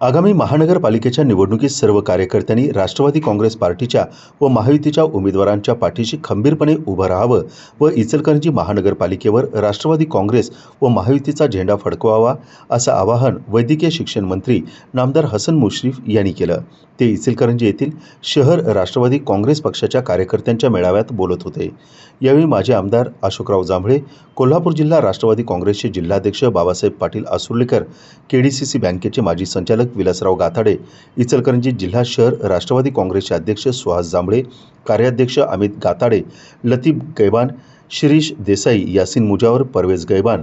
आगामी महानगरपालिकेच्या निवडणुकीत सर्व कार्यकर्त्यांनी राष्ट्रवादी काँग्रेस पार्टीच्या व महायुतीच्या उमेदवारांच्या पाठीशी खंबीरपणे उभं राहावं व इचलकरंजी महानगरपालिकेवर राष्ट्रवादी काँग्रेस व महायुतीचा झेंडा फडकवावा असं आवाहन वैद्यकीय शिक्षण मंत्री नामदार हसन मुश्रीफ यांनी केलं. ते इचलकरंजी येथील शहर राष्ट्रवादी काँग्रेस पक्षाच्या कार्यकर्त्यांच्या मेळाव्यात बोलत होते. यावेळी माजी आमदार अशोकराव जांभळे कोल्हापूर जिल्हा राष्ट्रवादी काँग्रेसचे जिल्हाध्यक्ष बाबासाहेब पाटील आसुर्लेकर केडीसीसी बँकेचे माजी संचालक विलासराव गाथाडे इचलकरंजी जिल्हा शहर राष्ट्रवादी काँग्रेसचे अध्यक्ष सुहास जांभळे कार्याध्यक्ष अमित गाताडे लतीफ गैबान शिरीष देसाई यासिन मुजावर परवेज गैबान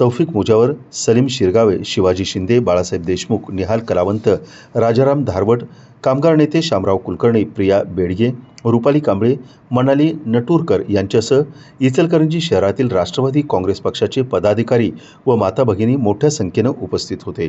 तौफिक मुजावर सलीम शिरगावे शिवाजी शिंदे बाळासाहेब देशमुख निहाल कलावंत राजाराम धारवट कामगार नेते शामराव कुलकर्णी प्रिया बेडगे रुपाली कांबळे मनाली नटूरकर यांच्यासह इचलकरंजी शहरातील राष्ट्रवादी काँग्रेस पक्षाचे पदाधिकारी व माता भगिनी मोठ्या संख्येनं उपस्थित होते.